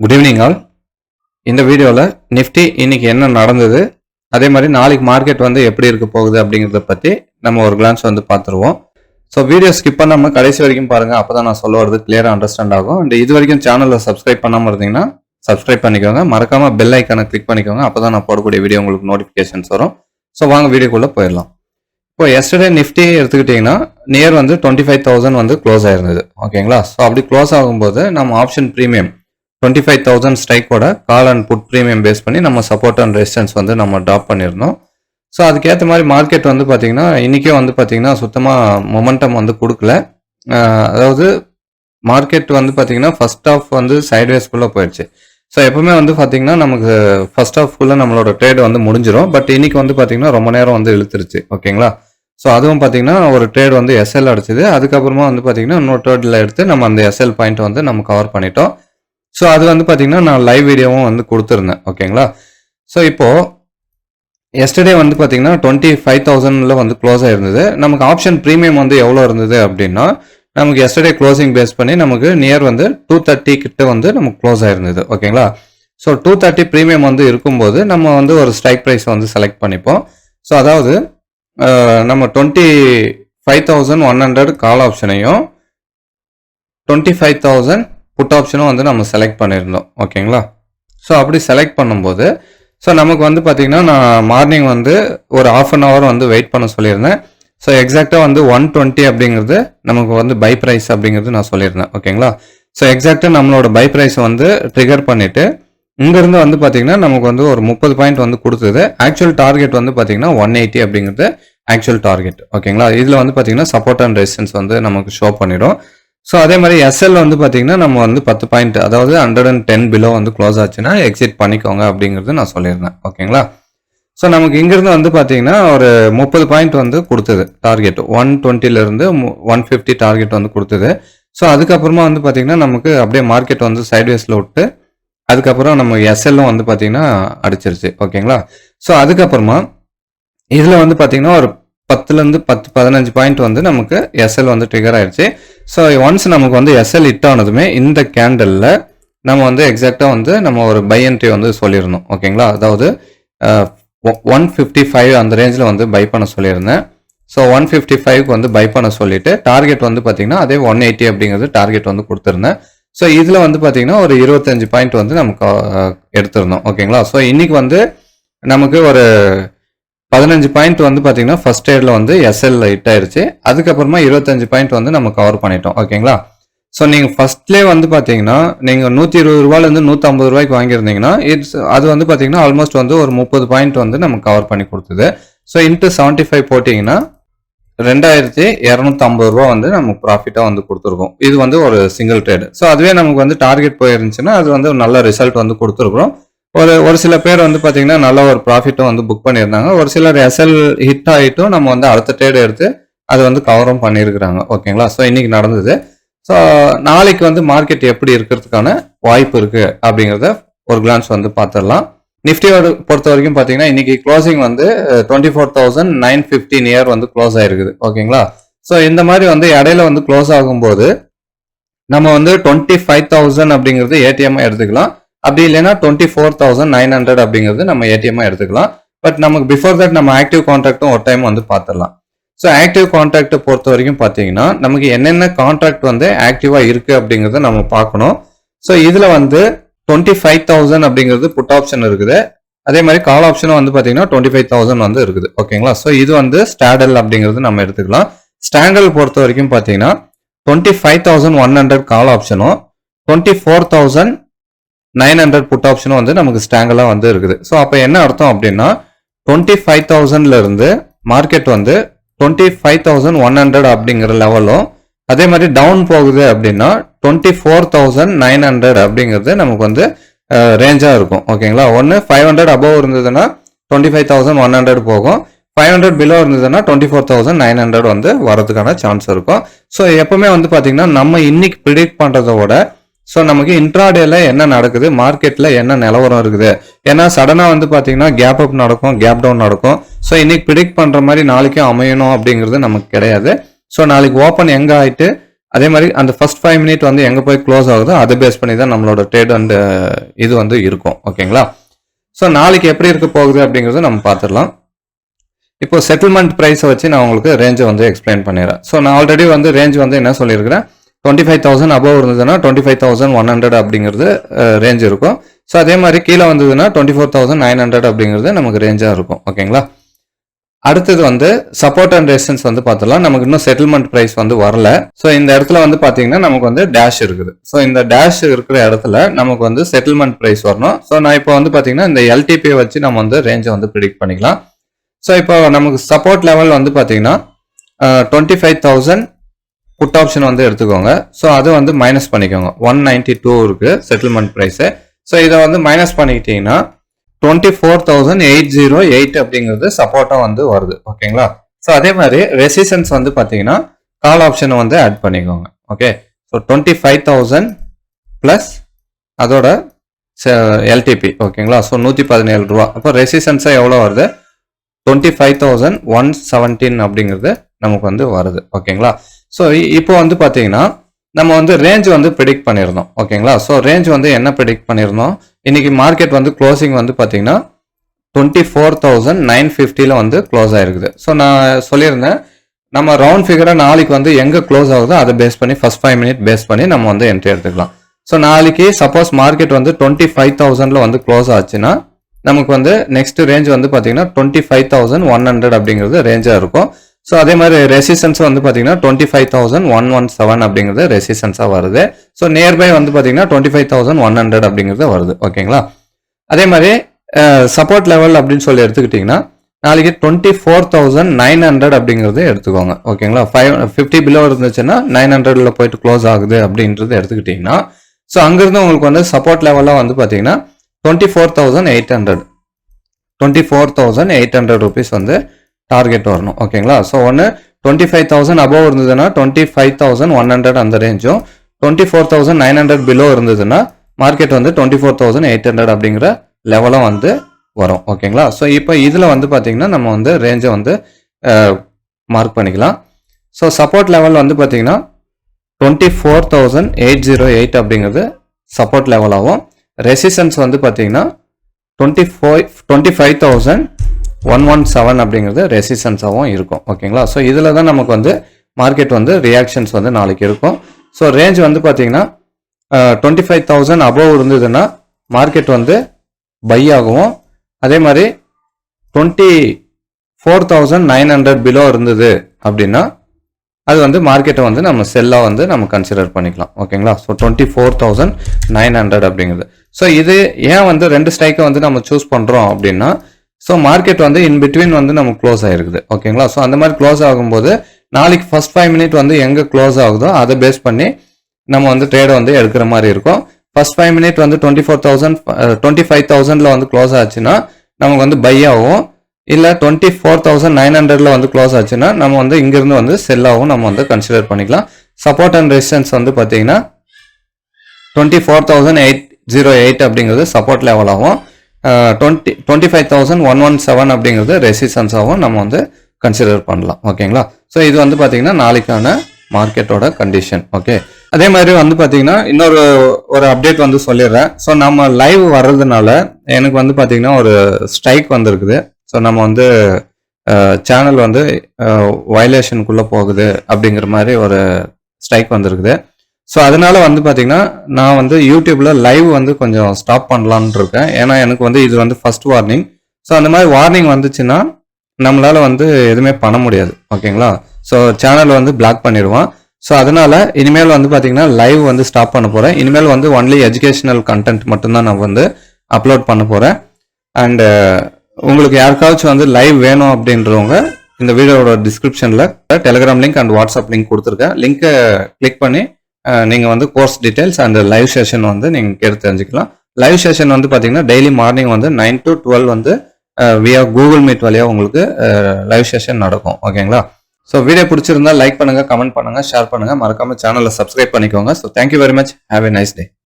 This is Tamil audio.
குட் ஈவினிங் ஆல் இந்த வீடியோவில் நிஃப்டி இன்னைக்கு என்ன நடந்தது அதே மாதிரி நாளைக்கு மார்க்கெட் வந்து எப்படி இருக்க போகுது அப்படிங்கிறத பற்றி நம்ம ஒரு கிளான்ஸ் வந்து பார்த்துருவோம். ஸோ வீடியோ ஸ்கிப் பண்ணாமல் கடைசி வரைக்கும் பாருங்கள் அப்போ தான் நான் சொல்ல வரது கிளியராக அண்டர்ஸ்டாண்ட் ஆகும். அண்ட் இது வரைக்கும் சேனலில் சப்ஸ்கிரைப் பண்ணாமல் இருந்தீங்கன்னா சப்ஸ்கிரைப் பண்ணிக்கோங்க. மறக்காமல் பெல் ஐக்கானை கிளிக் பண்ணிக்கோங்க அப்போ தான் நான் போடக்கூடிய வீடியோ உங்களுக்கு நோட்டிஃபிகேஷன்ஸ் வரும். ஸோ வாங்க வீடியோக்குள்ளே போயிடலாம். இப்போ எஸ்டர்டே நிஃப்டி எடுத்துக்கிட்டிங்கன்னா நியர் வந்து டுவெண்ட்டி ஃபைவ் தௌசண்ட் வந்து க்ளோஸ் ஆயிருந்தது. ஓகேங்களா ஸோ அப்படி க்ளோஸ் ஆகும்போது நம்ம option premium twenty five thousand ஸ்ட்ரைக்கோட call and put premium base பண்ணி நம்ம சப்போர்ட் அண்ட் ரெசிஸ்டன்ஸ் வந்து நம்ம ட்ராப் பண்ணியிருந்தோம் ஸோ அதுக்கேற்ற மாதிரி மார்க்கெட் வந்து பார்த்தீங்கன்னா இன்றைக்கே வந்து பார்த்தீங்கன்னா சுத்தமாக மொமெண்டம் வந்து கொடுக்கல. அதாவது மார்க்கெட் வந்து பார்த்தீங்கன்னா ஃபர்ஸ்ட் ஆஃப் வந்து சைட்வேஸ்குள்ளே போயிடுச்சு ஸோ எப்பவுமே வந்து பார்த்தீங்கன்னா நமக்கு ஃபர்ஸ்ட் ஆஃப்குள்ளே நம்மளோட ட்ரேட் வந்து முடிஞ்சிடும் பட் இன்னைக்கு வந்து பார்த்தீங்கன்னா ரொம்ப நேரம் வந்து இழுத்துருச்சு. ஓகேங்களா? ஸோ அதுவும் பார்த்தீங்கன்னா ஒரு ட்ரேட் வந்து எஸ்எல் அடிச்சது. அதுக்கப்புறமா வந்து பார்த்தீங்கன்னா இன்னொரு ட்ரேடில் எடுத்து நம்ம அந்த எஸ்எல் பாயிண்ட் வந்து நம்ம கவர் பண்ணிட்டோம். ஸோ அது வந்து பார்த்தீங்கன்னா நான் லைவ் வீடியோவும் வந்து கொடுத்துருந்தேன் ஓகேங்களா ஸோ இப்போது எஸ்டர்டே வந்து பார்த்தீங்கன்னா டுவெண்ட்டி ஃபைவ் தௌசண்டில் வந்து க்ளோஸ் ஆயிருந்தது. நமக்கு ஆப்ஷன் ப்ரீமியம் வந்து எவ்வளோ இருந்தது அப்படின்னா நமக்கு எஸ்டர்டே க்ளோசிங் பேஸ் பண்ணி நமக்கு நியர் வந்து டூ தேர்ட்டி கிட்ட வந்து நமக்கு க்ளோஸ் ஆயிருந்தது ஓகேங்களா ஸோ டூ தேர்ட்டி ப்ரீமியம் வந்து இருக்கும்போது நம்ம வந்து ஒரு ஸ்ட்ரைக் ப்ரைஸ் வந்து செலக்ட் பண்ணிப்போம். ஸோ அதாவது நம்ம twenty five thousand one hundred call ஆப்ஷனையும் twenty five thousand put ஆப்ஷனும் வந்து நம்ம செலக்ட் பண்ணியிருந்தோம் ஓகேங்களா ஸோ அப்படி செலக்ட் பண்ணும்போது ஸோ நமக்கு வந்து பார்த்திங்கன்னா நான் மார்னிங் வந்து ஒரு ஆஃப் அன் ஹவர் வந்து வெயிட் பண்ண சொல்லியிருந்தேன். ஸோ எக்ஸாக்டாக வந்து ஒன் டுவெண்ட்டி அப்படிங்கிறது நமக்கு வந்து பை ப்ரைஸ் அப்படிங்கிறது நான் சொல்லியிருந்தேன் ஓகேங்களா ஸோ எக்ஸாக்டாக நம்மளோட பை ப்ரைஸ் வந்து ட்ரிகர் பண்ணிவிட்டு இங்கேருந்து வந்து பார்த்தீங்கன்னா நமக்கு வந்து ஒரு முப்பது பாயிண்ட் வந்து கொடுத்தது. ஆக்சுவல் டார்கெட் வந்து பார்த்தீங்கன்னா ஒன் எயிட்டி அப்படிங்கிறது ஆக்சுவல் டார்கெட் ஓகேங்களா இதில் வந்து பார்த்தீங்கன்னா சப்போர்ட் அண்ட் ரெசிஸ்டன்ஸ் வந்து நமக்கு ஷோ பண்ணிடும். ஸோ அதே மாதிரி எஸ்எல் வந்து பார்த்தீங்கன்னா நம்ம வந்து பத்து பாயிண்ட் அதாவது ஹண்ட்ரட் அண்ட் டென் பிலோ வந்து க்ளோஸ் ஆச்சுன்னா எக்ஸிட் பண்ணிக்கோங்க அப்படிங்கிறது நான் சொல்லியிருந்தேன். ஓகேங்களா? ஸோ நமக்கு இங்கேருந்து வந்து பார்த்தீங்கன்னா ஒரு முப்பது பாயிண்ட் வந்து கொடுத்தது டார்கெட் ஒன் டுவெண்ட்டிலேருந்து ஒன் ஃபிஃப்டி டார்கெட் வந்து கொடுத்தது. ஸோ அதுக்கப்புறமா வந்து பார்த்தீங்கன்னா நமக்கு அப்படியே மார்க்கெட் வந்து சைட்வேஸில் விட்டு அதுக்கப்புறம் நம்ம எஸ்எல்லும் வந்து பார்த்தீங்கன்னா அடிச்சிருச்சு. ஓகேங்களா? ஸோ அதுக்கப்புறமா இதில் வந்து பார்த்தீங்கன்னா ஒரு பத்துலேருந்து பத்து பதினஞ்சு பாயிண்ட் வந்து நமக்கு எஸ்எல் வந்து ட்ரிகர் ஆயிடுச்சு ஸோ ஒன்ஸ் நமக்கு வந்து எஸ்எல் ஹிட் ஆனதுமே இந்த கேண்டலில் நம்ம வந்து எக்ஸாக்டாக வந்து நம்ம ஒரு பை என்ட்ரி வந்து சொல்லியிருந்தோம் ஓகேங்களா அதாவது ஒன் ஃபிஃப்டி ஃபைவ் அந்த ரேஞ்சில் வந்து பை பண்ண சொல்லியிருந்தேன். ஸோ ஒன் ஃபிஃப்டி ஃபைவ்க்கு வந்து பை பண்ண சொல்லிட்டு டார்கெட் வந்து பார்த்தீங்கன்னா அதே ஒன் எயிட்டி அப்படிங்கிறது டார்கெட் வந்து கொடுத்துருந்தேன். ஸோ இதில் வந்து பார்த்தீங்கன்னா ஒரு இருபத்தஞ்சு பாயிண்ட் வந்து நமக்கு எடுத்திருந்தோம். ஓகேங்களா ஸோ இன்றைக்கி வந்து நமக்கு ஒரு பதினஞ்சு பாயிண்ட் வந்து பார்த்தீங்கன்னா ஃபர்ஸ்ட் இயரில் வந்து எஸ்எல்ல ஹிட் ஆயிருச்சு. அதுக்கப்புறமா இருபத்தஞ்சு பாயிண்ட் வந்து நம்ம கவர் பண்ணிட்டோம். ஓகேங்களா? ஸோ நீங்கள் ஃபர்ஸ்ட்லேயே வந்து பார்த்தீங்கன்னா நீங்கள் நூற்றி இருபது ரூபாயிலேருந்து நூற்றம்பது ரூபாய்க்கு வாங்கியிருந்தீங்கன்னா இட்ஸ் அது வந்து பார்த்தீங்கன்னா ஆல்மோஸ்ட் வந்து ஒரு முப்பது பாயிண்ட் வந்து நமக்கு கவர் பண்ணி கொடுத்தது. ஸோ இன்ட்டு செவன்ட்டி ஃபைவ் போட்டிங்கன்னா ரெண்டாயிரத்தி இரநூத்தம்பது ரூபா வந்து நமக்கு ப்ராஃபிட்டாக வந்து கொடுத்துருக்கோம். இது வந்து ஒரு சிங்கிள் ட்ரேடு ஸோ அதுவே நமக்கு வந்து டார்கெட் போயிருந்துச்சுன்னா அது வந்து ஒரு நல்ல ரிசல்ட் வந்து கொடுத்துருக்குறோம். ஒரு ஒரு சில பேர் வந்து பார்த்தீங்கன்னா நல்ல ஒரு ப்ராஃபிட்டும் வந்து புக் பண்ணியிருந்தாங்க. ஒரு சிலர் எஸ்எல் ஹிட் ஆகிட்டும் நம்ம வந்து அடுத்த ட்ரேடு எடுத்து அது வந்து கவரும் பண்ணியிருக்கிறாங்க. ஓகேங்களா ஸோ இன்னைக்கு நடந்தது. ஸோ நாளைக்கு வந்து மார்க்கெட் எப்படி இருக்கிறதுக்கான வாய்ப்பு இருக்கு அப்படிங்கிறத ஒரு கிளான்ஸ் வந்து பார்த்துடலாம் நிஃப்டியோட பொறுத்த வரைக்கும் பார்த்தீங்கன்னா இன்னைக்கு க்ளோசிங் வந்து twenty four thousand nine fifteen near வந்து க்ளோஸ் ஆயிருக்குது. ஓகேங்களா ஸோ இந்த மாதிரி வந்து இடையில வந்து க்ளோஸ் ஆகும்போது நம்ம வந்து டுவெண்ட்டி ஃபைவ் தௌசண்ட் அப்படிங்கிறது ஏடிஎம் எடுத்துக்கலாம். அப்படி இல்லைன்னா twenty four thousand nine hundred அப்படிங்கிறது நம்ம ஏடிஎம்மாக எடுத்துக்கலாம். பட் நமக்கு பிஃபோர் தட் நம்ம ஆக்டிவ் கான்ட்ராக்டும் ஒரு டைம் வந்து பார்த்துடலாம். ஸோ ஆக்டிவ் கான்ட்ராக்ட் பொறுத்த வரைக்கும் பார்த்தீங்கன்னா நமக்கு என்னென்ன கான்ட்ராக்ட் வந்து ஆக்டிவாக இருக்குது அப்படிங்கிறத நம்ம பார்க்கணும். ஸோ இதில் வந்து டுவெண்ட்டி ஃபைவ் தௌசண்ட் அப்படிங்கிறது புட் ஆப்ஷன் இருக்குது. அதே மாதிரி கால் ஆப்ஷனும் வந்து பார்த்தீங்கன்னா டுவெண்ட்டி ஃபைவ் தௌசண்ட் வந்து இருக்குது. ஓகேங்களா? ஸோ இது வந்து ஸ்டாண்டல் அப்படிங்கிறது நம்ம எடுத்துக்கலாம். ஸ்டாண்டல் பொறுத்த வரைக்கும் பார்த்தீங்கன்னா twenty five thousand one hundred call ஆப்ஷனும் twenty four thousand nine hundred put ஆப்ஷனும் வந்து நமக்கு ஸ்டாங்கலாக வந்து இருக்குது. ஸோ அப்போ என்ன அர்த்தம் அப்படின்னா டுவெண்ட்டி ஃபைவ் தௌசண்ட்ல இருந்து மார்க்கெட் வந்து twenty five thousand one hundred அப்படிங்கிற லெவலும் அதே மாதிரி டவுன் போகுது அப்படின்னா twenty four thousand nine hundred அப்படிங்கிறது நமக்கு வந்து ரேஞ்சாக இருக்கும். ஓகேங்களா ஒன்று ஃபைவ் ஹண்ட்ரட் அபவ் இருந்ததுன்னா twenty five thousand one hundred போகும். ஃபைவ் ஹண்ட்ரட் பிலோ இருந்ததுன்னா twenty four thousand nine hundred வந்து வரதுக்கான சான்ஸ் இருக்கும். ஸோ எப்பவுமே வந்து பார்த்தீங்கன்னா நம்ம இன்னைக்கு ப்ரிடிக்ட் பண்ணுறத விட ஸோ நமக்கு இன்ட்ராடேல என்ன நடக்குது? மார்க்கெட்டில் என்ன நிலவரம் இருக்குது? ஏன்னா சடனாக வந்து பார்த்தீங்கன்னா கேப் அப் நடக்கும் கேப் டவுன் நடக்கும். ஸோ இன்னைக்கு ப்ரிடிக்ட் பண்ணுற மாதிரி நாளைக்கும் அமையணும் அப்படிங்கிறது நமக்கு கிடையாது. ஸோ நாளைக்கு ஓப்பன் எங்கே ஆயிட்டு அதே மாதிரி அந்த ஃபர்ஸ்ட் ஃபைவ் மினிட் வந்து எங்கே போய் க்ளோஸ் ஆகுதோ அதை பேஸ் பண்ணி தான் நம்மளோட ட்ரேட் அண்ட் இது வந்து இருக்கும். ஓகேங்களா ஸோ நாளைக்கு எப்படி இருக்க போகுது அப்படிங்கிறத நம்ம பார்த்துடலாம் இப்போ செட்டில்மெண்ட் ப்ரைஸை வச்சு நான் உங்களுக்கு ரேஞ்சை வந்து எக்ஸ்பிளைன் பண்ணிடுறேன். ஸோ நான் ஆல்ரெடி வந்து ரேஞ்ச் வந்து என்ன சொல்லியிருக்கிறேன்? டுவெண்ட்டி ஃபைவ் தௌசண்ட் அபவ் இருந்ததுன்னா twenty five thousand one hundred அப்படிங்கிறது ரேஞ்ச் இருக்கும். ஸோ அதே மாதிரி கீழே வந்ததுன்னா twenty four thousand nine hundred அப்படிங்கிறது நமக்கு ரேஞ்சாக இருக்கும். ஓகேங்களா அடுத்தது வந்து சப்போர்ட் அண்ட் ரெசிஸ்டன்ஸ் வந்து பார்த்தலாம் நமக்கு இன்னும் செட்டில்மெண்ட் ப்ரைஸ் வந்து வரல. ஸோ இந்த இடத்துல வந்து பார்த்தீங்கன்னா நமக்கு வந்து டேஷ் இருக்குது. ஸோ இந்த டேஷ் இருக்கிற இடத்துல நமக்கு வந்து செட்டில்மெண்ட் ப்ரைஸ் வரணும். ஸோ நான் இப்போ வந்து பார்த்தீங்கன்னா இந்த எல்டிபி வச்சு நம்ம வந்து ரேஞ்சை வந்து ப்ரிடிக்ட் பண்ணிக்கலாம். ஸோ இப்போ நமக்கு சப்போர்ட் லெவல் வந்து பார்த்தீங்கன்னா twenty five thousand put option வந்து எடுத்துக்கோங்க. ஸோ அது வந்து மைனஸ் பண்ணிக்கோங்க. ஒன் நைன்டி டூ இருக்கு செட்டில்மெண்ட் ப்ரைஸு ஸோ இதை வந்து minus பண்ணிக்கிட்டீங்கன்னா twenty four thousand eight zero eight அப்படிங்கிறது சப்போர்ட்டாக வந்து வருது. ஓகேங்களா ஸோ அதே மாதிரி ரெசிஸ்டன்ஸ் வந்து பார்த்தீங்கன்னா கால் ஆப்ஷனை வந்து ஆட் பண்ணிக்கோங்க. Okay so twenty five thousand plus அதோட எல்டிபி ஓகேங்களா ஸோ நூற்றி பதினேழு ரூபா. அப்போ ரெசிஸ்டன்ஸாக எவ்வளோ வருது? Twenty five thousand one seventeen அப்படிங்கிறது நமக்கு வந்து வருது. ஓகேங்களா ஸோ இப்போ வந்து பார்த்தீங்கன்னா நம்ம வந்து ரேஞ்ச் வந்து ப்ரிடிக்ட் பண்ணியிருந்தோம் ஓகேங்களா? ஸோ ரேஞ்ச் வந்து என்ன ப்ரிடிக்ட் பண்ணியிருந்தோம் இன்னைக்கு மார்க்கெட் வந்து க்ளோசிங் வந்து பார்த்தீங்கன்னா டுவெண்ட்டி ஃபோர் தௌசண்ட் நைன் ஃபிஃப்டியில் வந்து க்ளோஸ் ஆயிருக்குது. ஸோ நான் சொல்லியிருந்தேன் நம்ம ரவுண்ட் ஃபிகராக நாளைக்கு வந்து எங்கே க்ளோஸ் ஆகுதோ அதை பேஸ் பண்ணி ஃபர்ஸ்ட் ஃபைவ் மினிட் பேஸ் பண்ணி நம்ம வந்து என்ட்ரி எடுத்துக்கலாம். ஸோ நாளைக்கு சப்போஸ் மார்க்கெட் வந்து டுவெண்ட்டி ஃபைவ் தௌசண்டில் வந்து க்ளோஸ் ஆச்சுன்னா நமக்கு வந்து நெக்ஸ்ட் ரேஞ்ச் வந்து பார்த்தீங்கன்னா twenty five thousand one hundred அப்படிங்கிறது ரேஞ்சாக இருக்கும். ஸோ அதே மாதிரி ரெசிஸ்டன்ஸ் வந்து பார்த்தீங்கன்னா twenty five thousand one one seven அப்படிங்கிறது ரெசிஸ்டன்ஸாக வருது. ஸோ நியர்பை வந்து பார்த்தீங்கன்னா twenty five thousand one hundred அப்படிங்கிறது வருது. ஓகேங்களா? அதே மாதிரி சப்போர்ட் லெவல் அப்படின்னு சொல்லி எடுத்துக்கிட்டிங்கன்னா நாளைக்கு twenty four thousand nine hundred அப்படிங்கிறது எடுத்துக்கோங்க. ஓகேங்களா? ஃபைவ் ஃபிஃப்டி பிலோ இருந்துச்சுன்னா நைன் ஹண்ட்ரட்ல போயிட்டு க்ளோஸ் ஆகுது அப்படின்றது எடுத்துக்கிட்டிங்கன்னா ஸோ அங்கேருந்து உங்களுக்கு வந்து சப்போர்ட் லெவலாக வந்து பார்த்தீங்கன்னா twenty four thousand eight hundred twenty four thousand eight hundred rupees வந்து டார்கெட் வரணும். ஓகேங்களா ஸோ ஒன்று டுவெண்ட்டி ஃபைவ் தௌசண்ட் அபவ் இருந்ததுன்னா twenty five thousand one hundred அந்த ரேஞ்சும் twenty four thousand nine hundred below இருந்ததுன்னா மார்க்கெட் வந்து twenty four thousand eight hundred அப்படிங்கிற லெவலும் வந்து வரும். ஓகேங்களா ஸோ இப்போ இதில் வந்து பார்த்தீங்கன்னா நம்ம வந்து ரேஞ்சை வந்து மார்க் பண்ணிக்கலாம். ஸோ சப்போர்ட் லெவல் வந்து பார்த்தீங்கன்னா twenty four thousand eight zero eight அப்படிங்கிறது சப்போர்ட் லெவலாகவும் ரெசிஸ்டன்ஸ் வந்து பார்த்தீங்கன்னா twenty four twenty five thousand one one seven அப்படிங்கிறது ரெசிஸ்டன்ஸாகவும் இருக்கும். ஓகேங்களா ஸோ இதில் தான் நமக்கு வந்து மார்க்கெட் வந்து ரியாக்ஷன்ஸ் வந்து நாளைக்கு இருக்கும். ஸோ ரேஞ்ச் வந்து பார்த்தீங்கன்னா டுவெண்ட்டி ஃபைவ் தௌசண்ட் அபோவ் இருந்ததுன்னா மார்க்கெட் வந்து பை ஆகும் அதே மாதிரி twenty four thousand nine hundred below இருந்தது அப்படின்னா அது வந்து மார்க்கெட்டை வந்து நம்ம செல்லாக வந்து நம்ம கன்சிடர் பண்ணிக்கலாம். ஓகேங்களா so twenty four thousand nine hundred அப்படிங்கிறது. ஸோ இது ஏன் வந்து ரெண்டு ஸ்ட்ரைக்கை வந்து நம்ம சூஸ் பண்ணுறோம் அப்படின்னா ஸோ மார்க்கெட் வந்து இன் பிட்வீன் வந்து நம்ம க்ளோஸ் ஆகிருக்குது ஓகேங்களா ஸோ அந்த மாதிரி க்ளோஸ் ஆகும்போது நாளைக்கு ஃபர்ஸ்ட் ஃபைவ் மினிட் வந்து எங்கே க்ளோஸ் ஆகுதோ அதை பேஸ் பண்ணி நம்ம வந்து ட்ரேடை வந்து எடுக்கிற மாதிரி இருக்கும். ஃபஸ்ட் ஃபைவ் மினிட் வந்து twenty four thousand twenty five தௌசண்ட்ல வந்து க்ளோஸ் ஆச்சுன்னா நமக்கு வந்து பை ஆகும். இல்லை டுவெண்ட்டி ஃபோர் தௌசண்ட் நைன் ஹண்ட்ரட்ல வந்து க்ளோஸ் ஆச்சுன்னா நம்ம வந்து இங்கேருந்து வந்து செல்லாகவும் நம்ம வந்து கன்சிடர் பண்ணிக்கலாம். சப்போர்ட் அண்ட் ரெசிஸ்டன்ஸ் வந்து பார்த்தீங்கன்னா twenty four thousand eight zero eight அப்படிங்கிறது support லெவலாகவும் twenty twenty five thousand one one seven அப்படிங்கிறது ரெசிஸ்டன்ஸாகவும் நம்ம வந்து கன்சிடர் பண்ணலாம். ஓகேங்களா? ஸோ இது வந்து பார்த்தீங்கன்னா நாளைக்கான மார்க்கெட்டோட கண்டிஷன் ஓகே? அதே மாதிரி வந்து பார்த்தீங்கன்னா இன்னொரு ஒரு அப்டேட் வந்து சொல்லிடுறேன். ஸோ நம்ம லைவ் வர்றதுனால எனக்கு வந்து பார்த்தீங்கன்னா ஒரு ஸ்ட்ரைக் வந்திருக்குது. ஸோ நம்ம வந்து சேனல் வந்து வயலேஷனுக்குள்ளே போகுது அப்படிங்கிற மாதிரி ஒரு ஸ்ட்ரைக் வந்திருக்குது. ஸோ அதனால வந்து பார்த்தீங்கன்னா நான் வந்து யூடியூப்ல லைவ் வந்து கொஞ்சம் ஸ்டாப் பண்ணலான்னு இருக்கேன் ஏன்னா எனக்கு வந்து இது வந்து ஃபர்ஸ்ட் வார்னிங் ஸோ அந்த மாதிரி வார்னிங் வந்துச்சுன்னா நம்மளால வந்து எதுவுமே பண்ண முடியாது. ஓகேங்களா ஸோ சேனல் வந்து பிளாக் பண்ணிடுவான். ஸோ அதனால இனிமேல் வந்து பார்த்தீங்கன்னா லைவ் வந்து ஸ்டாப் பண்ண போகிறேன் இனிமேல் வந்து ஒன்லி எஜுகேஷனல் கண்டென்ட் மட்டும்தான் நான் வந்து அப்லோட் பண்ண போகிறேன் அண்டு uh, உங்களுக்கு யாருக்காச்சும் வந்து லைவ் வேணும் அப்படின்றவங்க இந்த வீடியோவோட டிஸ்கிரிப்ஷனில் Telegram link and WhatsApp link கொடுத்துருக்கேன். லிங்க்கை கிளிக் பண்ணி நீங்கள் வந்து course details and live session வந்து நீங்கள் கேட்டு தெரிஞ்சுக்கலாம். லைவ் செஷன் வந்து பார்த்தீங்கன்னா டெய்லி மார்னிங் வந்து நைன் டு டுவெல் வந்து வியா கூகுள் மீட் வழியாக உங்களுக்கு லைவ் செஷன் நடக்கும். ஓகேங்களா ஸோ வீடியோ பிடிச்சிருந்தா லைக் பண்ணுங்கள் கமெண்ட் பண்ணுங்கள் ஷேர் பண்ணுங்க. மறக்காம சேனலை சப்ஸ்கிரைப் பண்ணிக்கோங்க. So thank you very much have a nice day